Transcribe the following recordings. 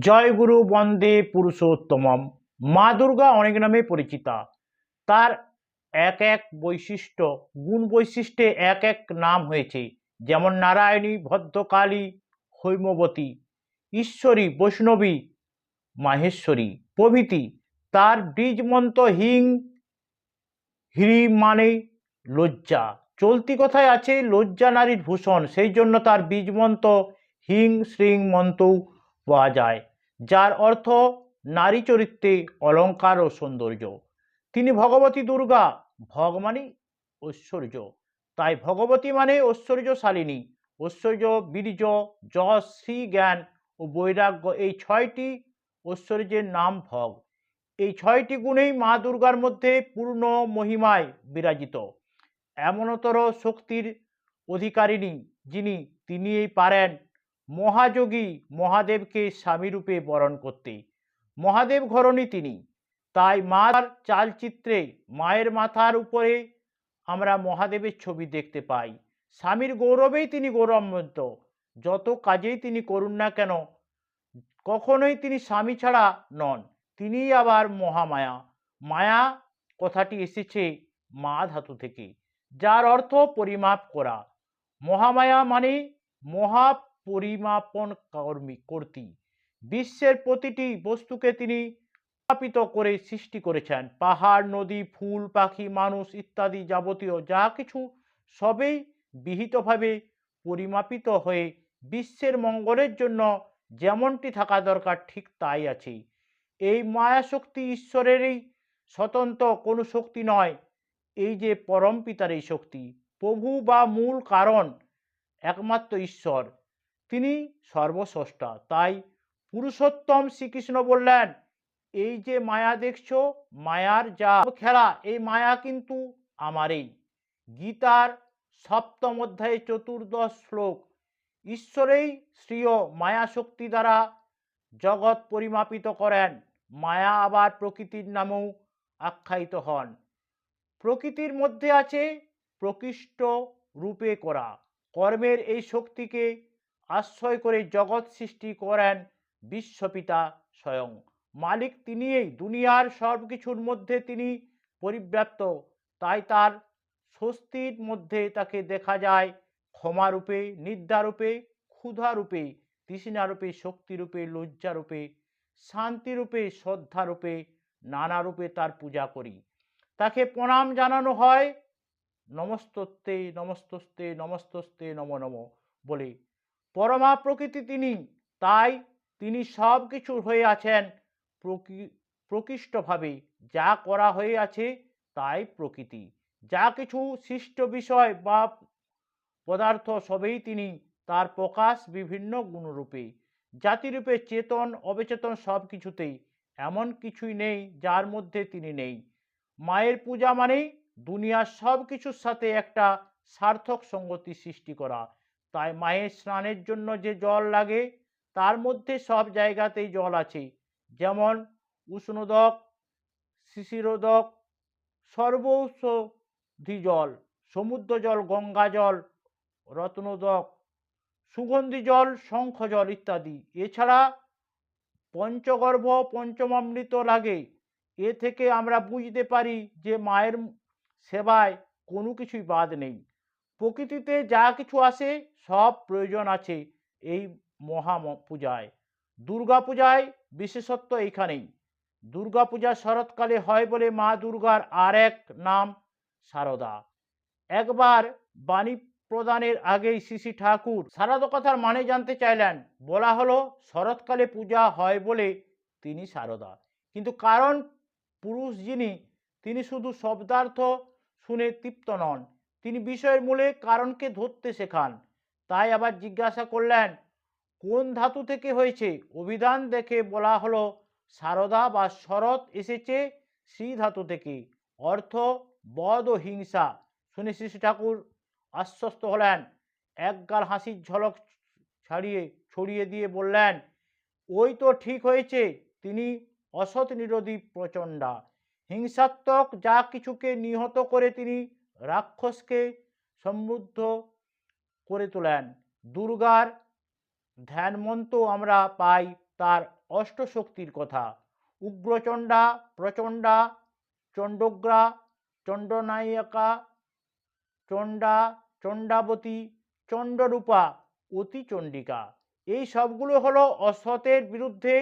জয়গুরু বন্দে পুরুষোত্তমম। মা দুর্গা অনেক নামে পরিচিতা। তার এক এক বৈশিষ্ট্য, গুণ বৈশিষ্ট্যে এক এক নাম হয়েছে। যেমন নারায়ণী, ভদ্রকালী, হৈমবতী, ঈশ্বরী, বৈষ্ণবী, মাহেশ্বরী, প্রভৃতি। তার বীজমন্ত্র হিং, হ্রি মানে লজ্জা। চলতি কথায় আছে লজ্জা নারীর ভূষণ, সেই জন্য তার বীজমন্ত্র হিং, শ্রিং মন্ত্রও পাওয়া যায়, যার অর্থ নারী চরিত্রে অলঙ্কার ও সৌন্দর্য। তিনি ভগবতী দুর্গা ভগ মানে ঐশ্বর্য। তাই ভগবতী মানে ঐশ্বর্যশালিনী। ঐশ্বর্য, বীর্য, যশ শ্রী জ্ঞান ও বৈরাগ্য এই ছয়টি ঐশ্বর্যের নাম ভগ। এই ছয়টি গুণেই মা দুর্গার মধ্যে পূর্ণ মহিমায় বিরাজিত। এমনতর শক্তির অধিকারিণী যিনি, তিনিই পারেন মহাযোগী মহাদেবকে স্বামীরূপে বরণ করতে মহাদেব ঘরণী তিনি। তাই মার চালচিত্রে মায়ের মাথার উপরে আমরা মহাদেবের ছবি দেখতে পাই। স্বামীর গৌরবেই তিনি গৌরবান্বিত। যত কাজেই তিনি করুন না কেন, কখনোই তিনি স্বামী ছাড়া নন। তিনিই আবার মহামায়া। মায়া কথাটি এসেছে মা ধাতু থেকে, যার অর্থ পরিমাপ করা। মহামায়া মানে মহা পরিমাপন কর্মী কর্তী। বিশ্বের প্রতিটি বস্তুকে তিনি স্থাপিত করে সৃষ্টি করেছেন। পাহাড়, নদী, ফুল, পাখি, মানুষ ইত্যাদি যাবতীয় যা কিছু সবেই বিহিতভাবে পরিমাপিত হয়ে বিশ্বের মঙ্গলের জন্য যেমনটি থাকা দরকার, ঠিক তাই আছে। এই মায়া শক্তি ঈশ্বরেরই স্বতন্ত্র কোনো শক্তি নয়, এই যে পরম পিতার এই শক্তি। প্রভু বা মূল কারণ একমাত্র ঈশ্বর। তিনি সর্বস্রষ্টা। তাই পুরুষোত্তম শ্রীকৃষ্ণ বললেন, এই যে মায়া দেখছ, মায়ার যা খেলা, এই মায়া কিন্তু আমারই। গীতার সপ্তম অধ্যায়ে চতুর্দশ শ্লোক, ঈশ্বরেই শ্রীয় মায়া শক্তি দ্বারা জগৎ পরিমাপিত করেন, মায়া আবার প্রকৃতির নামেও আখ্যায়িত হন। প্রকৃতির মধ্যে আছে প্রকৃষ্ট রূপে করা। কর্মের এই শক্তিকে আশ্রয় করে জগৎ সৃষ্টি করেন বিশ্বপিতা স্বয়ং। মালিক তিনি এই দুনিয়ার সব কিছুর মধ্যে তিনি পরিব্যাপ্ত তাই তার স্বস্তির মধ্যে তাকে দেখা যায় ক্ষমারূপে, নিদ্রারূপে, ক্ষুধারূপে, তৃষ্ণারূপে, শক্তিরূপে, লজ্জারূপে, শান্তিরূপে, শ্রদ্ধারূপে, নানারূপে তার পূজা করি। তাকে প্রণাম জানানো হয়, নমস্তস্তে নমস্তস্তে নমস্তস্তে, নম নম বলে পরমা প্রকৃতি তিনি, তাই তিনি সব কিছু হয়ে আছেন প্রকৃ- প্রকৃষ্টভাবে। যা করা হয়ে আছে তাই প্রকৃতি। যা কিছু সৃষ্ট বিষয় বা পদার্থ সবেই তিনি, তার প্রকাশ বিভিন্ন গুণরূপে। জাতিরূপে চেতন, অবচেতন সব কিছুতেই। এমন কিছুই নেই যার মধ্যে তিনি নেই। মায়ের পূজা মানেই দুনিয়ার সব কিছুর সাথে একটা সার্থক সঙ্গতি সৃষ্টি করা। তাই মায়ের স্নানের জন্য যে জল লাগে, তার মধ্যে সব জায়গাতেই জল আছে যেমন উষ্ণোদক, শিশিরোদক, সর্বৌষধি জল, সমুদ্র জল, গঙ্গা জল, রত্নোদক, সুগন্ধি জল, শঙ্খ জল ইত্যাদি। এছাড়া পঞ্চগর্ভ, পঞ্চমামৃত লাগে। এ থেকে আমরা বুঝতে পারি যে মায়ের সেবায় কোনো কিছুই বাদ নেই। প্রকৃতিতে যা কিছু আসে, সব প্রয়োজন আছে এই মহা পূজায়। দুর্গা পূজায় বিশেষত্ব এইখানেই। দুর্গা পূজা শরৎকালে হয় বলে মা দুর্গার আর এক নাম সারদা। একবার বাণী প্রদানের আগেই শ্রী ঠাকুর সারদা কথার মানে জানতে চাইলেন, বলা হলো শরৎকালে পূজা হয় বলে তিনি সারদা। কিন্তু কারণ পুরুষ যিনি, তিনি শুধু শব্দার্থ শুনে তৃপ্ত নন। তিনি বিষয়ের মূলে কারণকে ধরতে শেখান। তাই আবার জিজ্ঞাসা করলেন, কোন ধাতু থেকে হয়েছে? অভিধান দেখে বলা হলো, সারদা বা শরৎ এসেছে শ্রী ধাতু থেকে। অর্থ, বদ ও হিংসা। শুনে শ্রী ঠাকুর আশ্বস্ত হলেন। একগাল হাসির ঝলক ছাড়িয়ে ছড়িয়ে দিয়ে বললেন, ওই তো ঠিক হয়েছে, তিনি অসৎ নিরোধী প্রচণ্ডা। হিংসাত্মক যা কিছুকে নিহত করে তিনি রাক্ষসকে সমৃদ্ধ করে তোলেন। দুর্গার ধ্যানমন্ত্র আমরা পাই তার অষ্টশক্তির কথা। উগ্রচণ্ডা, প্রচণ্ডা, চণ্ডগ্রা, চণ্ডনায়িকা, চণ্ডা, চণ্ডাবতী, চণ্ডরূপা, অতিচণ্ডিকা। এই সবগুলো হলো অসতের বিরুদ্ধে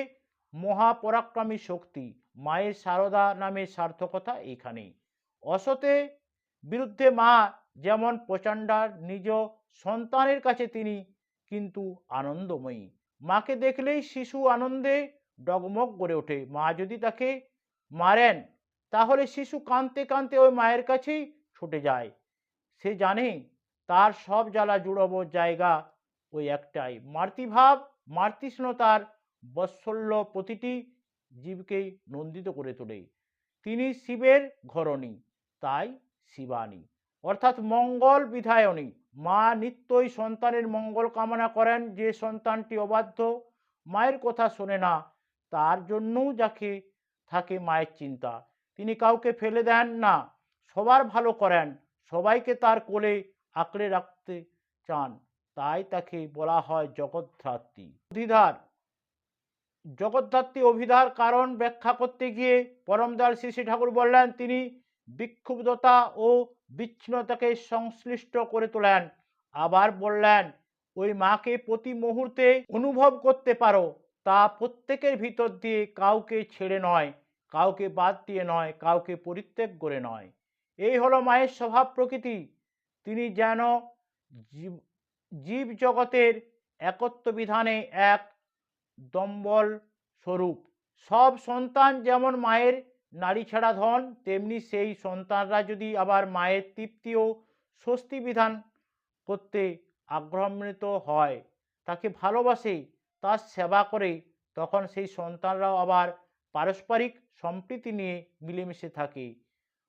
মহাপরাক্রমী শক্তি। মায়ের সারদা নামে সার্থকতা এখানে অসতে বিরুদ্ধে মা যেমন প্রচণ্ডার নিজ সন্তানের কাছে তিনি কিন্তু আনন্দময়ী। মাকে দেখলেই শিশু আনন্দে ডগমগ করে ওঠে। মা যদি তাকে মারেন, তাহলে শিশু কাঁদতে কাঁদতে ওই মায়ের কাছেই ছুটে যায়। সে জানে তার সব জ্বালা জুড়ব জায়গা ওই একটাই। মাতৃভাব মাতৃষ্ণতার বৎসল্য প্রতিটি জীবকেই নন্দিত করে তোলে। তিনি শিবের ঘরণী, তাই শিবানী। অর্থাৎ মঙ্গল বিধায়নী। মা নিত্যই সন্তানের মঙ্গল কামনা করেন, যে সন্তানটি অবাধ্য, মায়ের কথা শোনে না, তার জন্যও যাকে থাকে মায়ের চিন্তা। তিনি কাউকে ফেলে দেন না, সবার ভালো করেন, সবাইকে তার কোলে আঁকড়ে রাখতে চান। তাই তাকে বলা হয় জগদ্ধাত্রী। অধিধার। জগদ্ধাত্রী অভিধার কারণ ব্যাখ্যা করতে গিয়ে পরমদয়াল শ্রী শ্রী ঠাকুর বললেন, তিনি বিক্ষুব্ধতা ও বিচ্ছিন্নতাকে সংশ্লিষ্ট করে তোলেন। আবার বললেন, ওই মাকে প্রতি মুহূর্তে অনুভব করতে পারো, তা প্রত্যেকের ভিতর দিয়ে কাউকে ছেড়ে নয়, কাউকে বাদ দিয়ে নয়, কাউকে পরিত্যাগ করে নয়। এই হলো মায়ের স্বভাব প্রকৃতি। তিনি যেন জীব জগতের একত্ব বিধানে এক দম্বল স্বরূপ সব সন্তান যেমন মায়ের নারী ছাড়া ধন, তেমনি সেই সন্তানরা যদি আবার মায়ের তৃপ্তি ও স্বস্তি বিধান করতে আগ্রহান্বিত হয়, তাকে ভালোবাসে, তার সেবা করে, তখন সেই সন্তানরাও আবার পারস্পরিক সম্প্রীতি নিয়ে মিলেমিশে থাকে।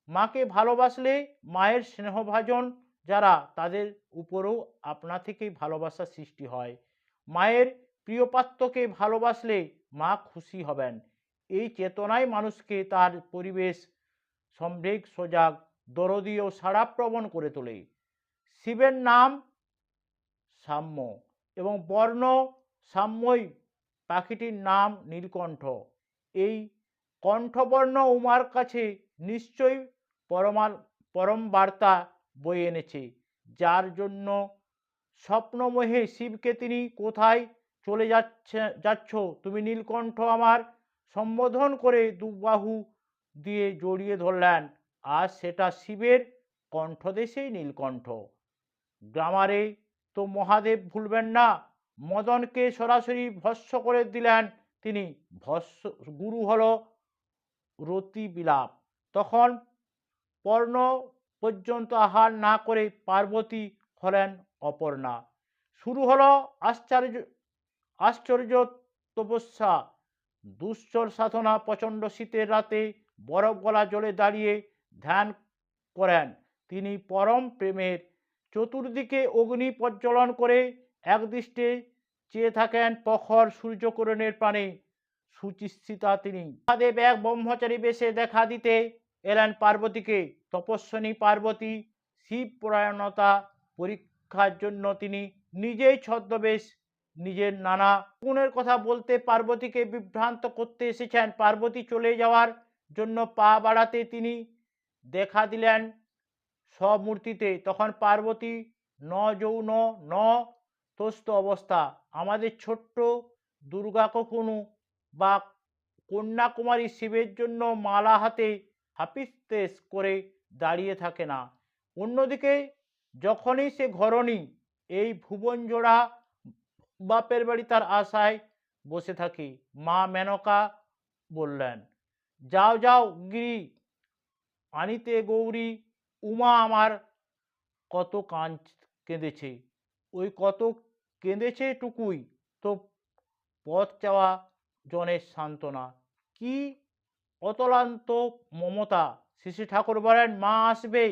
মাকে ভালোবাসলে মায়ের স্নেহভাজন যারা, তাদের উপরেও আপনা থেকেই ভালোবাসা সৃষ্টি হয়। মায়ের প্রিয়পাত্রকে ভালোবাসলে মা খুশি হবেন। এই চেতনায় মানুষকে তার পরিবেশ, সম্বেগ, সজাগ, দরদি ও সাড়াপ্রবণ করে তোলে। শিবের নাম সাম্য এবং বর্ণ সাম্যই পাখিটির নাম নীলকণ্ঠ। এই কণ্ঠবর্ণ উমার কাছে নিশ্চয়ই পরমার, পরম বার্তা বয়ে এনেছে, যার জন্য স্বপ্নমোহে শিবকে তিনি কোথায় চলে যাচ্ছে, যাচ্ছ? তুমি নীলকণ্ঠ আমার সম্বোধন করে দুবাহু দিয়ে জড়িয়ে ধরলেন। আর সেটা শিবের কণ্ঠদেশেই নীলকণ্ঠ। গ্রামারে তো মহাদেব ভুলবেন না। মদনকে সরাসরি ভস্য করে দিলেন তিনি। ভস্য, গুরু হল রতি বিলাপ তখন পর্ণ পর্যন্ত আহার না করে পার্বতী হলেন অপর্ণা। শুরু হলো আশ্চর্য আশ্চর্য তপস্যা দুশ্চর সাধনা প্রচণ্ড শীতের রাতে বরফ গলা জলে দাঁড়িয়ে ধ্যান করেন। তিনি পরম প্রেমের চতুর্দিকে অগ্নি প্রজ্বলন করে একদৃষ্টে চেয়ে থাকেন প্রখর সূর্যকরণের প্রাণে। সুচিস্থিতা তিনি মহাদেব এক ব্রহ্মচারী বেশে দেখা দিতে এলেন পার্বতীকে। তপস্বিনী পার্বতী শিব পরায়ণতা পরীক্ষার জন্য তিনি নিজেই ছদ্মবেশ নিজের নানা গুণের কথা বলতে পার্বতীকে বিভ্রান্ত করতে এসেছেন। পার্বতী চলে যাওয়ার জন্য পা বাড়াতে তিনি দেখা দিলেন স্বমূর্তিতে। তখন পার্বতী, ন যৌন, ন তস্ত অবস্থা। আমাদের ছোট্ট দুর্গা কখনো বা কন্যাকুমারী শিবের জন্য মালা হাতে হাপিস্তেস করে দাঁড়িয়ে থাকে না। অন্যদিকে যখনই সে ঘরণী, এই ভুবন জোড়া বাপের বাড়ি তার আশায় বসে থাকি। মা মেনকা বললেন, যাও যাও গিরি আনিতে গৌরী, উমা আমার কত কাঁদ কেঁদেছে। ওই কত কেঁদেছে টুকুই তো পথ চাওয়া জনের সান্ত্বনা। কি অতলান্ত মমতা শ্রী ঠাকুর বলেন, মা আসবে।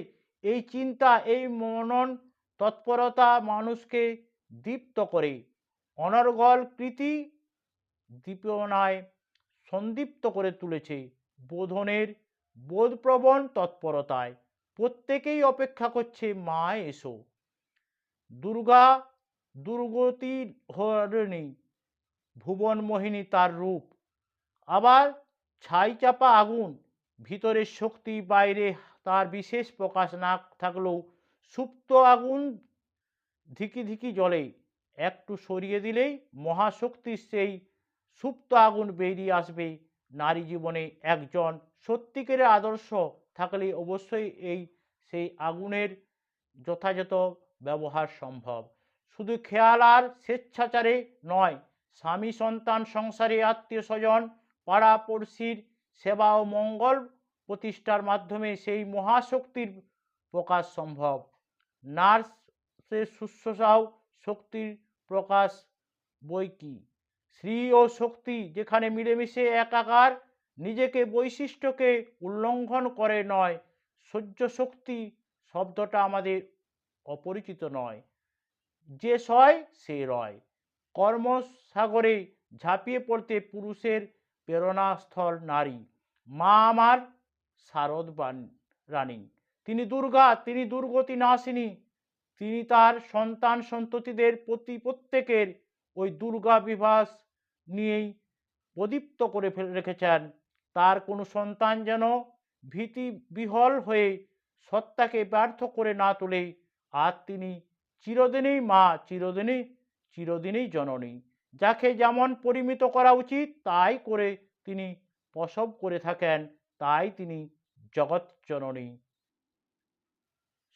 এই চিন্তা, এই মনন তৎপরতা মানুষকে দীপ্ত করে। অনর্গল কৃতি দীপনায় সন্দীপ্ত করে তুলেছে বোধনের বোধপ্রবণ তৎপরতায়। প্রত্যেকেই অপেক্ষা করছে, মা, এসো। দুর্গা দুর্গতি হরণী, ভুবন মোহিনী তার রূপ। আবার ছাই চাপা আগুন ভিতরের শক্তি, বাইরে তার বিশেষ প্রকাশ না থাকলেও সুপ্ত আগুন ধিকি ধিকি জ্বলে। একটু সরিয়ে দিলেই মহাশক্তির সেই সুপ্ত আগুন বেরিয়ে আসবে। নারী জীবনে একজন সত্যিকারের আদর্শ থাকলে অবশ্যই এই সেই আগুনের যথাযথ ব্যবহার সম্ভব। শুধু খেয়াল আর স্বেচ্ছাচারে নয়, স্বামী, সন্তান, সংসারে, আত্মীয় স্বজন, পাড়া পড়শির সেবা ও মঙ্গল প্রতিষ্ঠার মাধ্যমে সেই মহাশক্তির প্রকাশ সম্ভব। নার্সের শুশ্রূষাও শক্তির প্রকাশ বই কি? শ্রী ও শক্তি যেখানে মিলেমিশে একাকার, নিজেকে বৈশিষ্ট্যকে উল্লঙ্ঘন করে নয়। সহ্য শক্তি শব্দটা আমাদের অপরিচিত নয়। যে সয়, সে রয়। কর্মসাগরে ঝাঁপিয়ে পড়তে পুরুষের প্রেরণাস্থল নারী। মা আমার শারদ রানী। তিনি দুর্গা, তিনি দুর্গতি নাশিনী তিনি তার সন্তান সন্ততিদের প্রতি প্রত্যেকের ওই দুর্গা বিভাস নিয়েই প্রদীপ্ত করে রেখেছেন। তার কোনো সন্তান যেন ভীতি বিহল হয়ে সত্তাকে ব্যর্থ করে না তোলে আর তিনি চিরদিনই মা, চিরদিনই চিরদিনই জননী। যাকে যেমন পরিমিত করা উচিত, তাই করে তিনি প্রসব করে থাকেন, তাই তিনি জগৎ জননী।